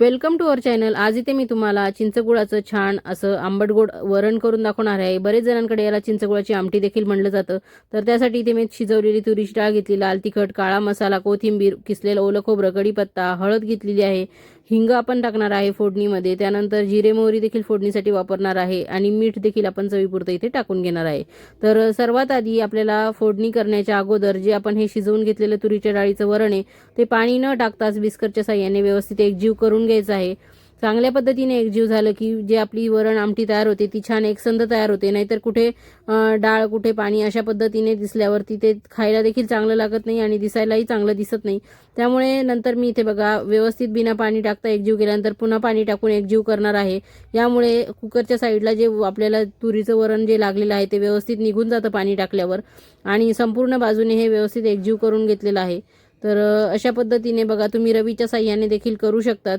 Welcome to our channel. आज इथे मी तुम्हाला चिंचगुळाचं छान असं आंबट गोड वरण करून दाखवणार आहे. बरेच जणांकडे याला चिंचगुळाची आमटी देखील म्हणलं जातं. तर त्यासाठी इथे मी शिजवलेली तुरीची डाळ घेतली लाल तिखट काळा मसाला कोथिंबीर किसलेलं ओलं खोबरं कढीपत्ता हळद घेतलेली आहे. हिंग आपण टाकणार आहे फोडणीमध्ये. त्यानंतर जिरे मोहरी देखील फोडणीसाठी वापरणार आहे आणि मीठ देखील आपण चवीपुरतं इथे टाकून घेणार आहे. तर सर्वात आधी आपल्याला फोडणी करण्याच्या अगोदर जे आपण हे शिजवून घेतलेलं तुरीच्या डाळीचं वरण आहे ते पाणी न टाकताच बिस्कटच्या साह्याने व्यवस्थित एकजीव करून घ्यायचं आहे. चांगल्या पद्धतीने एकजीव झालं की जे आपली वरण आमटी तयार होते ती छान एकसंध तयार होते. नाहीतर कुठे डाळ कुठे पाणी अशा पद्धतीने दिसल्यावरती ते खायला देखील चांगलं लागत नाही आणि दिसायलाही चांगलं दिसत नाही. त्यामुळे नंतर मी इथे बघा व्यवस्थित बिना पाणी टाकता एकजीव केल्यानंतर पुन्हा पाणी टाकून एकजीव करणार आहे. यामुळे कुकरच्या साईडला जे आपल्याला तुरीचं वरण जे लागलेलं आहे ते व्यवस्थित निघून जातं पाणी टाकल्यावर. आणि संपूर्ण बाजूने हे व्यवस्थित एकजीव करून घेतलेलं आहे. तर अशा पद्धतीने बघा तुम्ही रवीच्या साह्याने देखील करू शकतात.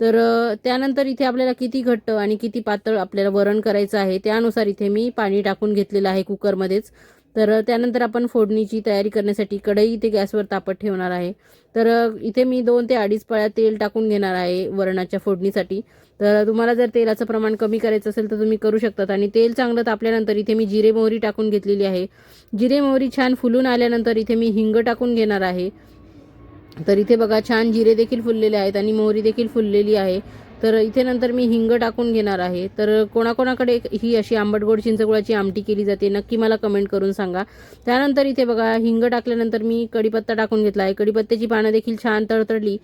तर त्यानंतर इथे आपल्याला किती घट्ट आणि किती पातळ आपल्याला वरण करायचं आहे त्यानुसार इथे मी पाणी टाकून घेतलेलं आहे कुकरमध्येच. तर त्यानंतर आपण फोडणीची तयारी करण्यासाठी कढई इथे गॅसवर तापत ठेवणार आहे. तर इथे मी दोन ते अडीच पळ्या तेल टाकून घेणार आहे वरणाच्या फोडणीसाठी. तर तुम्हाला जर तेलाचं प्रमाण कमी करायचं असेल तर तुम्ही करू शकतात आणि तेल चांगलं तापल्यानंतर इथे मी जिरे मोहरी टाकून घेतलेली आहे. जिरे मोहरी छान फुलून आल्यानंतर इथे मी हिंग टाकून घेणार आहे. तर इथे बघा छान जिरे देखील फुललेले आहेत आणि मोहरी देखील फुललेली आहे. तर इथे नंतर मी हिंग टाकून घेणार आहे. तर कोणाकोणाकडे ही अशी आंबट गोड चिंचगुळाची आमटी केली जाते नक्की मला कमेंट करून सांगा. त्यानंतर इथे बघा हिंग टाकल्यानंतर मी कडीपत्ता टाकून घेतला आहे. कढीपत्त्याची पानं देखील छान तळतळली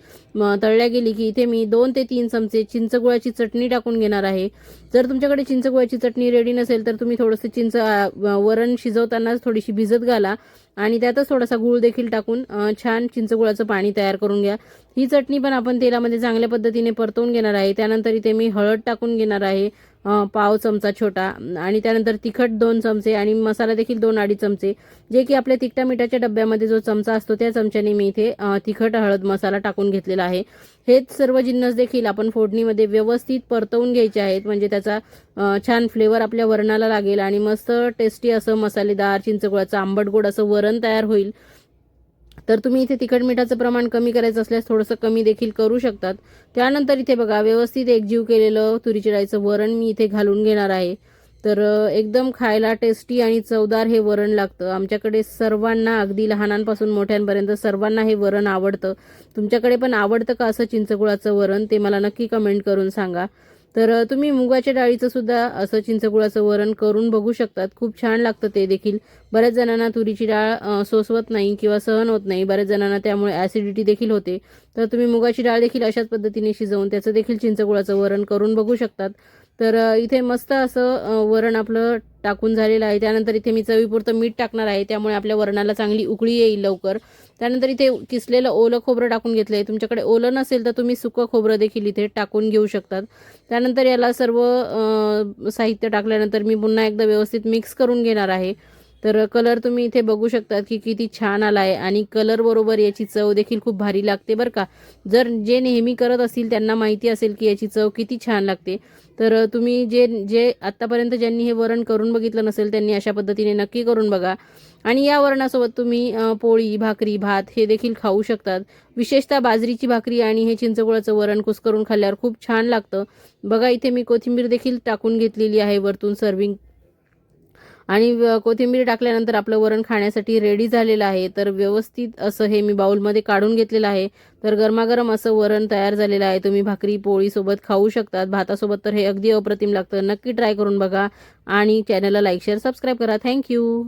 तळल्या गेली की इथे मी दोन ते तीन चमचे चिंचगुळाची चटणी टाकून घेणार आहे. जर तुमच्याकडे चिंचगुळाची चटणी रेडी नसेल तर तुम्ही थोडंसं चिंच वरण शिजवतानाच थोडीशी भिजत घाला. आणि त्यातच थोडासा गूळ देखील टाकून छान चिंचगुळाचं पाणी तयार करून घ्या. ही चटणी पण आपण तेलामध्ये चांगल्या पद्धतीने परतवून घेणार आहे. त्यानंतर इथे मी हळद टाकून घेणार आहे. पाव चमचा छोटा आणि त्यानंतर तिखट दोन चमचे आणि मसाला देखील दोन अडी चमचे. जे की आपल्या तिखटा मिठाच्या डब्यामध्ये जो चमचा असतो त्या चमच्याने मी इथे तिखट हळद मसाला टाकून घेतलेला आहे. हेच सर्व जिन्नस देखील आपण फोडणीमध्ये व्यवस्थित परतवून घ्यायचे आहेत. म्हणजे त्याचा छान फ्लेवर आपल्या वरणाला लागेल आणि मस्त टेस्टी असं मसालेदार चिंचगुळाचं आंबट गोड असं वरण तयार होईल. तर तुम्ही इथे तिखट मिठाचं प्रमाण कमी करायचं असल्यास थोडंसं कमी देखील करू शकतात. त्यानंतर इथे बघा व्यवस्थित एकजीव केलेलं तुरीची डाळीचं वरण मी इथे घालून घेणार आहे. तर एकदम खायला टेस्टी आणि चवदार हे वरण लागतं. आमच्याकडे सर्वांना अगदी लहानांपासून मोठ्यांपर्यंत सर्वांना हे वरण आवडतं. तुमच्याकडे पण आवडतं का असं चिंचगुळाचं वरण? ते मला नक्की कमेंट करून सांगा. तर तुम्ही मुगाच्या डाळीचं सुद्धा असं चिंचगुळाचं वरण करून बघू शकतात. खूप छान लागतं ते देखील. बऱ्याच जणांना तुरीची डाळ सोसवत नाही किंवा सहन होत नाही. बऱ्याच जणांना त्यामुळे ॲसिडिटी देखील होते. तर तुम्ही मुगाची डाळ देखील अशाच पद्धतीने शिजवून त्याचं देखील चिंचगुळाचं वरण करून बघू शकतात. तर इथे मस्त असं वरण आपलं टाकून झालेलं आहे. त्यानंतर इथे मी चवीपुरतं मीठ टाकणार आहे. त्यामुळे आपल्या वरणाला चांगली उकळी येईल लवकर. त्यानंतर इथे किसलेलं ओलं खोबरं टाकून घेतलं आहे तुमच्याकडे ओलं नसेल तर तुम्ही सुकं खोबरं देखील इथे टाकून घेऊ शकतात. त्यानंतर याला सर्व साहित्य टाकल्यानंतर मी पुन्हा एकदा व्यवस्थित मिक्स करून घेणार आहे. तर कलर तुम्ही इथे बघू शकतात की किती छान आला आहे आणि कलर बरोबर याची चव देखील खूप भारी लागते बरं का. जर जे नेहमी करत असतील त्यांना माहिती असेल की याची चव किती छान लागते. तर तुम्ही जे जे आत्तापर्यंत ज्यांनी हे वरण करून बघितलं नसेल त्यांनी अशा पद्धतीने नक्की करून बघा. आणि या वरणासोबत तुम्ही पोळी भाकरी भात हे देखील खाऊ शकतात. विशेषतः बाजरीची भाकरी आणि हे चिंचगुळाचं वरण कुस्करून खाल्ल्यावर खूप छान लागतं. बघा इथे मी कोथिंबीर देखील टाकून घेतलेली आहे वरतून सर्विंग आणि कोथिंबीर टाकल्यानंतर आपलं वरण खाण्यासाठी रेडी झालेलं आहे. तर व्यवस्थित असं हे मी बाउलमध्ये काढून घेतलेलं आहे. तर गरमागरम असं वरण तयार झालेलं आहे. तुम्ही भाकरी पोळीसोबत खाऊ शकतात. भातासोबत तर हे अगदी अप्रतिम लागतं. नक्की ट्राय करून बघा. आणि चॅनलला लाईक शेअर सबस्क्राईब करा. Thank you